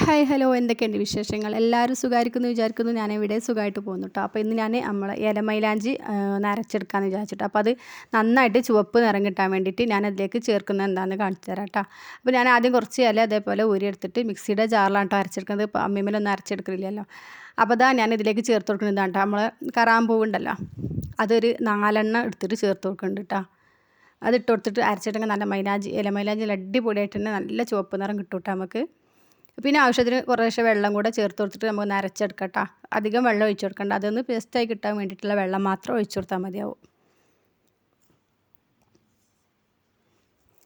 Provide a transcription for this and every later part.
Hi hello എന്തൊക്കെയുണ്ട് വിശേഷങ്ങൾ? എല്ലാവരും സുഖമായിരിക്കുന്നു വിചാരിക്കുന്നു ഞാൻ ഇവിടെ സുഖമായിട്ട് പോകുന്നു കേട്ടോ അപ്പോൾ ഇന്ന് ഞാൻ നമ്മൾ ഇലമൈലാഞ്ചി നരച്ചെടുക്കാമെന്ന് വിചാരിച്ചിട്ട്. അപ്പോൾ അത് നന്നായിട്ട് ചുവപ്പ് നിറം കിട്ടാൻ വേണ്ടിയിട്ട് ഞാൻ അതിലേക്ക് ചേർക്കുന്നത് എന്താണെന്ന് കാണിച്ചു തരാം കേട്ടോ അപ്പോൾ ഞാൻ ആദ്യം കുറച്ച് ഇല അതേപോലെ ഊരിയെടുത്തിട്ട് മിക്സിയുടെ ജാറിലാണ് കേട്ടോ അരച്ചെടുക്കുന്നത്. ഇപ്പോൾ അമ്മിമേലൊന്നും അരച്ചെടുക്കില്ലല്ലോ അപ്പോൾ അതാ ഞാൻ ഇതിലേക്ക് ചേർത്ത് കൊടുക്കുന്നത് കേട്ടോ നമ്മൾ കറാമ്പൂവുണ്ടല്ലോ അതൊരു നാലെണ്ണം എടുത്തിട്ട് ചേർത്ത് കൊടുക്കുന്നുണ്ട് കേട്ടോ അത് ഇട്ട് കൊടുത്തിട്ട് അരച്ചിട്ടെങ്കിൽ നല്ല മൈലാഞ്ചി ഇല മൈലാഞ്ചി അടിപൊളിയായിട്ട് തന്നെ നല്ല ചുവപ്പ് നിറം കിട്ടും കേട്ടോ നമുക്ക്. പിന്നെ ആവശ്യത്തിന് കുറേശ്ശെ വെള്ളം കൂടെ ചേർത്ത് കൊടുത്തിട്ട് നമുക്ക് നരച്ചെടുക്കട്ടോ. അധികം വെള്ളം ഒഴിച്ചു കൊടുക്കണ്ട. അതൊന്ന് പേസ്റ്റായി കിട്ടാൻ വേണ്ടിയിട്ടുള്ള വെള്ളം മാത്രം ഒഴിച്ചു കൊടുത്താൽ മതിയാവും.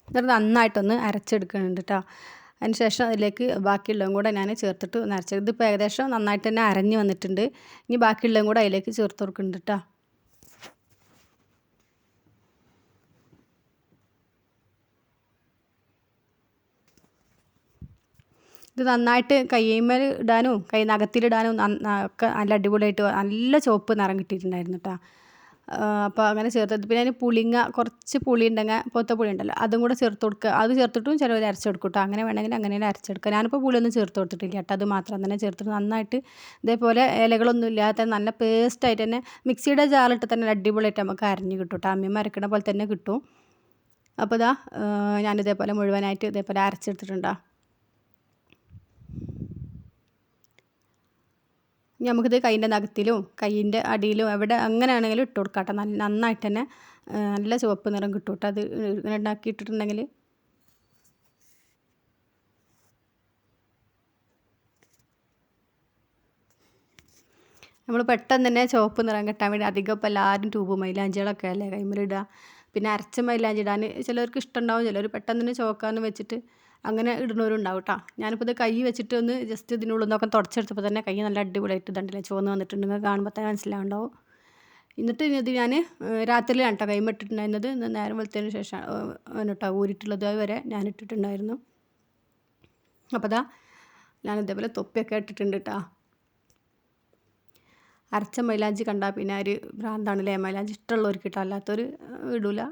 എന്നിട്ട് നന്നായിട്ടൊന്ന് അരച്ചെടുക്കുന്നുണ്ട് കേട്ടോ അതിന് ശേഷം അതിലേക്ക് ബാക്കിയുള്ളതും കൂടെ ഞാൻ ചേർത്തിട്ട് നരച്ചത് ഇതിപ്പോൾ ഏകദേശം നന്നായിട്ട് തന്നെ അരഞ്ഞ് വന്നിട്ടുണ്ട്. ഇനി ബാക്കിയുള്ളതും കൂടെ അതിലേക്ക് ചേർത്ത് കൊടുക്കുന്നുണ്ട് കേട്ടോ ഇത് നന്നായിട്ട് കയ്യുമ്മേൽ ഇടാനും കൈ നഖത്തിലിടാനും ഒക്കെ നല്ല അടിപൊളിയായിട്ട് നല്ല ചുവപ്പ് നിറം കിട്ടിയിട്ടുണ്ടായിരുന്നു കേട്ടോ അപ്പോൾ അങ്ങനെ ചേർത്തത് പിന്നെ അതിന് പുളിങ്ങ കുറച്ച് പുളി ഉണ്ടെങ്കിൽ പോത്ത പുളി ഉണ്ടല്ലോ അതും കൂടെ ചേർത്ത് കൊടുക്കുക അത് ചേർത്തിട്ടും ചിലവർ അരച്ചെടുക്കും കേട്ടോ അങ്ങനെ വേണമെങ്കിൽ അങ്ങനെ അരച്ചെടുക്കുക ഞാനിപ്പോൾ പുളിയൊന്നും ചേർത്ത് കൊടുത്തിട്ടില്ല കേട്ടോ അത് മാത്രം തന്നെ ചേർത്തിട്ട് നന്നായിട്ട് ഇതേപോലെ ഇലകളൊന്നും ഇല്ലാത്ത നല്ല പേസ്റ്റായിട്ട് തന്നെ മിക്സിയുടെ ജാറിട്ട് തന്നെ അടിപൊളിയായിട്ട് നമുക്ക് അരഞ്ഞ് കിട്ടും കേട്ടോ അമ്മയും അരക്കണ പോലെ തന്നെ കിട്ടും. അപ്പോൾ ഇതാ ഞാനിതേപോലെ മുഴുവനായിട്ട് ഇതേപോലെ അരച്ചെടുത്തിട്ടുണ്ടോ നമുക്കിത് കൈന്റെ നഖത്തിലും കൈയിന്റെ അടിയിലും എവിടെ അങ്ങനെയാണെങ്കിലും ഇട്ട് കൊടുക്കാം കേട്ടോ നല്ല നന്നായിട്ട് തന്നെ നല്ല ചുവപ്പ് നിറം കിട്ടും കേട്ടോ. അത് ഇങ്ങനെ ഉണ്ടാക്കിയിട്ടിട്ടുണ്ടെങ്കിൽ നമ്മൾ പെട്ടെന്ന് തന്നെ ചുവപ്പ് നിറം കിട്ടാൻ വേണ്ടി അധികം ഇപ്പോൾ എല്ലാവരും ട്യൂബ് മൈലാഞ്ചികളൊക്കെ അല്ലേ കൈമലിടുക. പിന്നെ അരച്ച മൈലാഞ്ചി ഇടാൻ ചിലർക്ക് ഇഷ്ടമുണ്ടാവും. ചിലർ പെട്ടെന്ന് തന്നെ ചോക്കാന്ന് വെച്ചിട്ട് അങ്ങനെ ഇടുന്നവരുണ്ടാവും കേട്ടോ ഞാനിപ്പോൾ ഇത് കൈ വെച്ചിട്ട് ഒന്ന് ജസ്റ്റ് ഇതിനുള്ളിൽ നിന്നൊക്കെ തുടച്ചെടുത്തപ്പോൾ തന്നെ കൈ നല്ല അടിപൊളിയായിട്ട് ഇതുണ്ടല്ലേ ചുവന്ന് വന്നിട്ടുണ്ട്. നിങ്ങൾ കാണുമ്പോൾ തന്നെ മനസ്സിലാവുണ്ടാവും. എന്നിട്ട് ഇത് ഞാൻ രാത്രിയിലാണ് കേട്ടോ കൈമിട്ടിട്ടുണ്ടായിരുന്നത് ഇന്ന് നേരം വെളുത്തതിന് ശേഷം കേട്ടോ ഊരിട്ടുള്ളത് വരെ ഞാൻ ഇട്ടിട്ടുണ്ടായിരുന്നു. അപ്പോൾ അതാ ഞാൻ ഇതേപോലെ തൊപ്പിയൊക്കെ ഇട്ടിട്ടുണ്ട് കേട്ടോ അരച്ച മൈലാഞ്ചി കണ്ടാൽ പിന്നെ ഒരു ഭ്രാന്താണല്ലേ? മൈലാഞ്ചി ഇഷ്ടമുള്ളവർക്ക് കിട്ടും അല്ലാത്തൊരു ഇടൂല.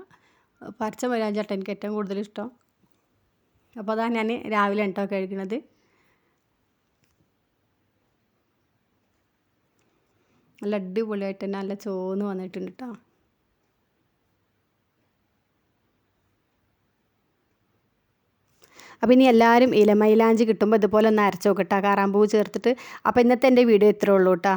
അപ്പോൾ അരച്ച മൈലാഞ്ചി ആട്ടോ എനിക്ക് ഏറ്റവും കൂടുതൽ ഇഷ്ടം. അപ്പോൾ അതാ ഞാൻ രാവിലെ കേട്ടോ കഴിക്കുന്നത് നല്ല അടിപൊളിയായിട്ട് തന്നെ നല്ല ചോന്ന് വന്നിട്ടുണ്ട് കേട്ടോ അപ്പോൾ ഇനി എല്ലാവരും ഇലമൈലാഞ്ചി കിട്ടുമ്പോൾ ഇതുപോലെ ഒന്ന് അരച്ച് നോക്കട്ടോ കാറാമ്പൂ ചേർത്തിട്ട്. അപ്പോൾ ഇന്നത്തെ എന്റെ വീഡിയോ ഇത്രേ ഉള്ളൂ കേട്ടോ